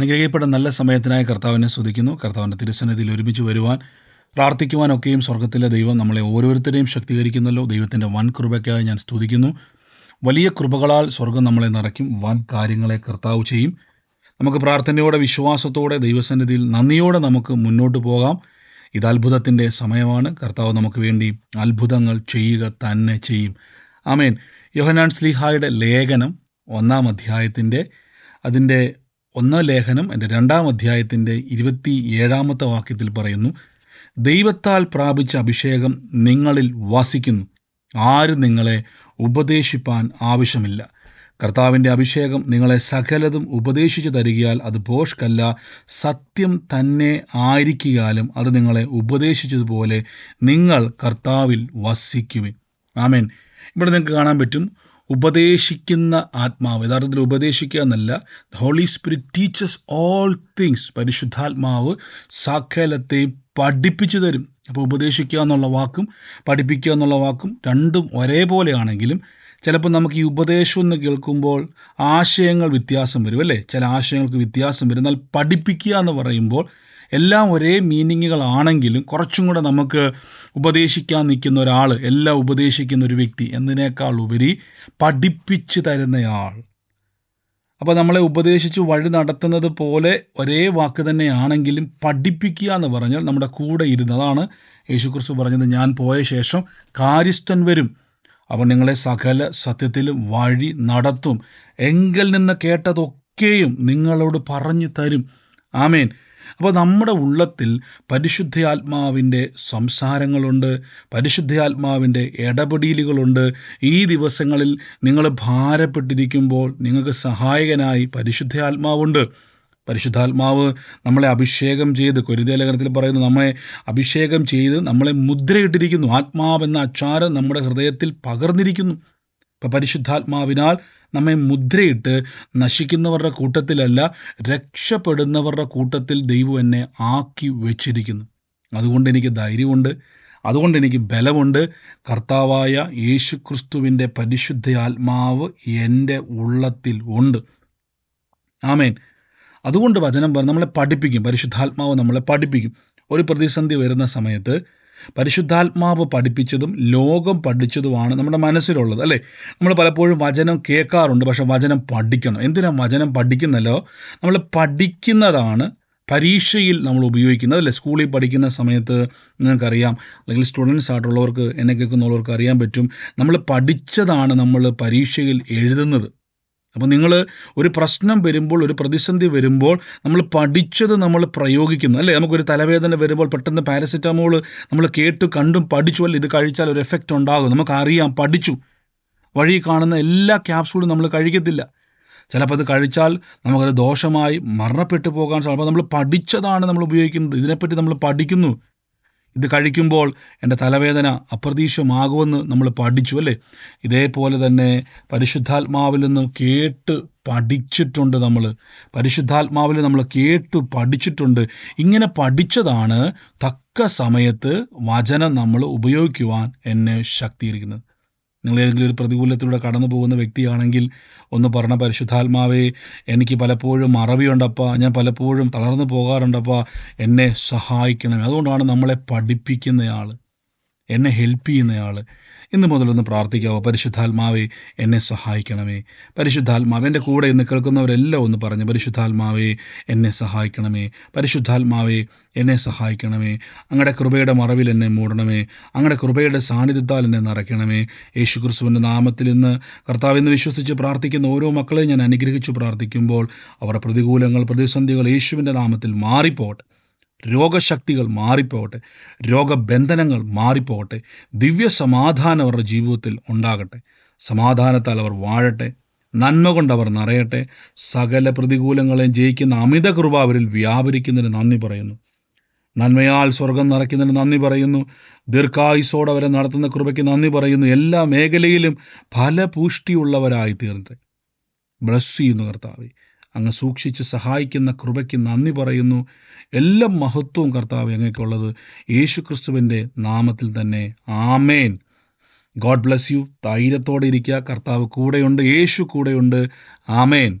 അനുഗ്രഹിക്കപ്പെട്ട നല്ല സമയത്തിനായി കർത്താവിനെ സ്തുതിക്കുന്നു. കർത്താവിന്റെ തിരുസന്നിധിയിൽ ഒരുമിച്ച് വരുവാൻ പ്രാർത്ഥിക്കുവാനൊക്കെയും സ്വർഗത്തിലെ ദൈവം നമ്മളെ ഓരോരുത്തരെയും ശക്തീകരിക്കുന്നല്ലോ. ദൈവത്തിന്റെ വൻ കൃപയ്ക്കായി ഞാൻ സ്തുതിക്കുന്നു. വലിയ കൃപകളാൽ സ്വർഗം നമ്മളെ നിറയ്ക്കും. വൻ കാര്യങ്ങളെ കർത്താവ് ചെയ്യും. നമുക്ക് പ്രാർത്ഥനയോടെ വിശ്വാസത്തോടെ ദൈവസന്നിധിയിൽ നന്ദിയോടെ നമുക്ക് മുന്നോട്ട് പോകാം. ഇത് അത്ഭുതത്തിന്റെ സമയമാണ്. കർത്താവ് നമുക്ക് വേണ്ടി അത്ഭുതങ്ങൾ ചെയ്യുക തന്നെ ചെയ്യും. ആമേൻ. യോഹനാൻ സ്ലിഹായുടെ ലേഖനം ഒന്നാം അധ്യായത്തിന്റെ അതിന്റെ ഒന്നാം ലേഖനം എന്റെ രണ്ടാം അധ്യായത്തിന്റെ ഇരുപത്തി ഏഴാമത്തെ വാക്യത്തിൽ പറയുന്നു ദൈവത്താൽ പ്രാപിച്ച അഭിഷേകം നിങ്ങളിൽ വസിക്കുന്നു. ആരും നിങ്ങളെ ഉപദേശിപ്പാൻ ആവശ്യമില്ല. കർത്താവിന്റെ അഭിഷേകം നിങ്ങളെ സകലതും ഉപദേശിച്ചു തരികയാൽ അത് ഭോഷ്കല്ല. സത്യം തന്നെ ആയിരിക്കാലും അത് നിങ്ങളെ ഉപദേശിച്ചതുപോലെ നിങ്ങൾ കർത്താവിൽ വസിക്കുവിൻ. ആമേൻ. ഇവിടെ നിങ്ങൾക്ക് കാണാൻ പറ്റും ഉപദേശിക്കുന്ന ആത്മാവ് യഥാർത്ഥത്തിൽ ഉപദേശിക്കുക എന്നല്ല. Holy spirit teachers all things പരിശുദ്ധാത്മാവ് സകലത്തെ പഠിപ്പിച്ചു തരും. അപ്പോൾ ഉപദേശിക്കുക എന്നുള്ള വാക്കും പഠിപ്പിക്കുക എന്നുള്ള വാക്കും രണ്ടും ഒരേപോലെയാണെങ്കിലും ചിലപ്പോൾ നമുക്ക് ഈ ഉപദേശം എന്ന് കേൾക്കുമ്പോൾ ആശയങ്ങൾ വ്യത്യാസം വരും അല്ലേ? ചില ആശയങ്ങൾക്ക് വ്യത്യാസം വരും എന്നാൽ പഠിപ്പിക്കുക എന്ന് പറയുമ്പോൾ എല്ലാം ഒരേ മീനിങ്ങുകളാണെങ്കിലും കുറച്ചും കൂടെ നമുക്ക് ഉപദേശിക്കാൻ നിൽക്കുന്ന ഒരാൾ എല്ലാം ഉപദേശിക്കുന്ന ഒരു വ്യക്തി എന്നതിനേക്കാൾ ഉപരി പഠിപ്പിച്ചു തരുന്നയാൾ. അപ്പോൾ നമ്മളെ ഉപദേശിച്ച് വഴി നടത്തുന്നത് പോലെ ഒരേ വാക്ക് തന്നെയാണെങ്കിലും പഠിപ്പിക്കുക എന്ന് പറഞ്ഞാൽ നമ്മുടെ കൂടെ ഇരുന്ന് അതാണ് യേശുക്രിസ്തു പറഞ്ഞത് ഞാൻ പോയ ശേഷം കാര്യസ്ഥൻ വരും. അവൻ നിങ്ങളെ സകല സത്യത്തിലും വഴി നടത്തും. എങ്കിൽ നിന്ന് കേട്ടതൊക്കെയും നിങ്ങളോട് പറഞ്ഞു തരും. ആമേൻ. അപ്പോൾ നമ്മുടെ ഉള്ളത്തിൽ പരിശുദ്ധയാത്മാവിന്റെ സംസാരങ്ങളുണ്ട് പരിശുദ്ധയാത്മാവിന്റെ ഇടപെടലുകളുണ്ട്. ഈ ദിവസങ്ങളിൽ നിങ്ങൾ ഭാരപ്പെട്ടിരിക്കുമ്പോൾ നിങ്ങൾക്ക് സഹായകനായി പരിശുദ്ധയാത്മാവുണ്ട് പരിശുദ്ധാത്മാവ് നമ്മളെ അഭിഷേകം ചെയ്ത് കൊരിതേ ലേഖനത്തിൽ പറയുന്നു നമ്മളെ അഭിഷേകം ചെയ്ത് നമ്മളെ മുദ്രയിട്ടിരിക്കുന്നു. ആത്മാവെന്ന അച്ചാരം നമ്മുടെ ഹൃദയത്തിൽ പകർന്നിരിക്കുന്നു. ഇപ്പം പരിശുദ്ധാത്മാവിനാൽ നമ്മെ മുദ്രയിട്ട് നശിക്കുന്നവരുടെ കൂട്ടത്തിലല്ല രക്ഷപ്പെടുന്നവരുടെ കൂട്ടത്തിൽ ദൈവം എന്നെ ആക്കി വെച്ചിരിക്കുന്നു. അതുകൊണ്ട് എനിക്ക് ധൈര്യമുണ്ട്. അതുകൊണ്ട് എനിക്ക് ബലമുണ്ട്. കർത്താവായ യേശു ക്രിസ്തുവിന്റെ പരിശുദ്ധ ആത്മാവ് എന്റെ ഉള്ളത്തിൽ ഉണ്ട്. ആമേൻ. അതുകൊണ്ട് വചനം പറഞ്ഞ് നമ്മളെ പഠിപ്പിക്കും. പരിശുദ്ധാത്മാവ് നമ്മളെ പഠിപ്പിക്കും. ഒരു പ്രതിസന്ധി വരുന്ന സമയത്ത് പരിശുദ്ധാത്മാവ് പഠിപ്പിച്ചതും ലോകം പഠിച്ചതുമാണ് നമ്മുടെ മനസ്സിലുള്ളത് അല്ലേ? നമ്മൾ പലപ്പോഴും വചനം കേൾക്കാറുണ്ട് പക്ഷെ വചനം പഠിക്കണം എന്തിനാ വചനം പഠിക്കുന്നല്ലോ? നമ്മൾ പഠിക്കുന്നതാണ് പരീക്ഷയിൽ നമ്മൾ ഉപയോഗിക്കുന്നത് അല്ലേ? സ്കൂളിൽ പഠിക്കുന്ന സമയത്ത് നിങ്ങൾക്കറിയാം അല്ലെങ്കിൽ സ്റ്റുഡൻസ് ആയിട്ടുള്ളവർക്ക് എന്നെ കേൾക്കുന്നവർക്ക് അറിയാൻ പറ്റും നമ്മൾ പഠിച്ചതാണ് നമ്മൾ പരീക്ഷയിൽ എഴുതുന്നത്. അപ്പോൾ നിങ്ങൾ ഒരു പ്രശ്നം വരുമ്പോൾ ഒരു പ്രതിസന്ധി വരുമ്പോൾ നമ്മൾ പഠിച്ചത് നമ്മൾ പ്രയോഗിക്കുന്നു. അല്ലേ? നമുക്കൊരു തലവേദന വരുമ്പോൾ പെട്ടെന്ന് പാരസെറ്റമോൾ നമ്മൾ കേട്ട് കണ്ടും പഠിച്ചു. അല്ലെങ്കിൽ ഇത് കഴിച്ചാൽ ഒരു എഫക്റ്റ് ഉണ്ടാകും. നമുക്കറിയാം പഠിച്ചു. വഴി കാണുന്ന എല്ലാ ക്യാപ്സൂളും നമ്മൾ കഴിക്കത്തില്ല. ചിലപ്പോൾ അത് കഴിച്ചാൽ നമുക്കത് ദോഷമായി മരണപ്പെട്ടു പോകാൻ അപ്പോൾ നമ്മൾ പഠിച്ചതാണ് നമ്മൾ ഉപയോഗിക്കുന്നത്. ഇതിനെപ്പറ്റി നമ്മൾ പഠിക്കുന്നു. ഇത് കഴിക്കുമ്പോൾ എന്റെ തലവേദന അപ്രതീക്ഷമാകുമെന്ന് നമ്മൾ പഠിച്ചു അല്ലേ? ഇതേപോലെ തന്നെ പരിശുദ്ധാത്മാവിൽ നിന്നും കേട്ട് പഠിച്ചിട്ടുണ്ട് നമ്മൾ. പരിശുദ്ധാത്മാവിൽ നമ്മൾ കേട്ട് പഠിച്ചിട്ടുണ്ട്. ഇങ്ങനെ പഠിച്ചതാണ് തക്ക സമയത്ത് വചനം നമ്മൾ ഉപയോഗിക്കുവാൻ എന്നെ ശക്തിയിരിക്കുന്നത് നിങ്ങൾ ഏതെങ്കിലും ഒരു പ്രതികൂലത്തിലൂടെ കടന്നു പോകുന്ന വ്യക്തിയാണെങ്കിൽ ഒന്ന് പറഞ്ഞ പരിശുദ്ധാത്മാവേ എനിക്ക് പലപ്പോഴും മറവിയുണ്ടപ്പ ഞാൻ പലപ്പോഴും തളർന്നു പോകാറുണ്ടപ്പ എന്നെ സഹായിക്കണം അതുകൊണ്ടാണ് നമ്മളെ പഠിപ്പിക്കുന്നയാൾ എന്നെ ഹെൽപ്പ് ചെയ്യുന്നയാൾ ഇന്ന് മുതലൊന്ന് പ്രാർത്ഥിക്കാവോ? പരിശുദ്ധാത്മാവേ എന്നെ സഹായിക്കണമേ. പരിശുദ്ധാത്മാവ് എന്റെ കൂടെ ഇന്ന് കേൾക്കുന്നവരെല്ലാം ഒന്ന് പറഞ്ഞു പരിശുദ്ധാത്മാവേ എന്നെ സഹായിക്കണമേ. പരിശുദ്ധാത്മാവേ എന്നെ സഹായിക്കണമേ. അങ്ങയുടെ കൃപയുടെ മറവിൽ എന്നെ മൂടണമേ. അങ്ങയുടെ കൃപയുടെ സാന്നിധ്യത്താൽ എന്നെ നിറയ്ക്കണമേ. യേശു ക്രിസ്തുവിന്റെ നാമത്തിൽ ഇന്ന് കർത്താവ് എന്ന് വിശ്വസിച്ച് പ്രാർത്ഥിക്കുന്ന ഓരോ മക്കളെയും ഞാൻ അനുഗ്രഹിച്ചു പ്രാർത്ഥിക്കുമ്പോൾ അവരുടെ പ്രതികൂലങ്ങൾ പ്രതിസന്ധികൾ യേശുവിന്റെ നാമത്തിൽ മാറിപ്പോട്ടെ. രോഗശക്തികൾ മാറിപ്പോകട്ടെ രോഗബന്ധനങ്ങൾ മാറിപ്പോകട്ടെ ദിവ്യ സമാധാനം അവരുടെ ജീവിതത്തിൽ ഉണ്ടാകട്ടെ. സമാധാനത്താൽ അവർ വാഴട്ടെ നന്മ കൊണ്ട് അവർ നിറയട്ടെ സകല പ്രതികൂലങ്ങളെയും ജയിക്കുന്ന അമിത കൃപ അവരിൽ വ്യാപരിക്കുന്നതിന് നന്ദി പറയുന്നു. നന്മയാൽ സ്വർഗം നിറയ്ക്കുന്നതിന് നന്ദി പറയുന്നു. ദീർഘായുസോടെ അവരെ നടത്തുന്ന കൃപയ്ക്ക് നന്ദി പറയുന്നു. എല്ലാ മേഖലയിലും ഫലപുഷ്ടിയുള്ളവരായി തീർന്നെ ബ്ലസ് ചെയ്യുന്നു കർത്താവെ. അങ്ങ് സൂക്ഷിച്ച് സഹായിക്കുന്ന കൃപയ്ക്ക് നന്ദി പറയുന്നു. എല്ലാ മഹത്വവും കർത്താവ് അങ്ങേക്കുള്ളത്. യേശു ക്രിസ്തുവിന്റെ നാമത്തിൽ തന്നെ. ആമേൻ. God bless you. ധൈര്യത്തോടെ ഇരിക്കുക. കർത്താവ് കൂടെയുണ്ട്. യേശു കൂടെയുണ്ട്. ആമേൻ.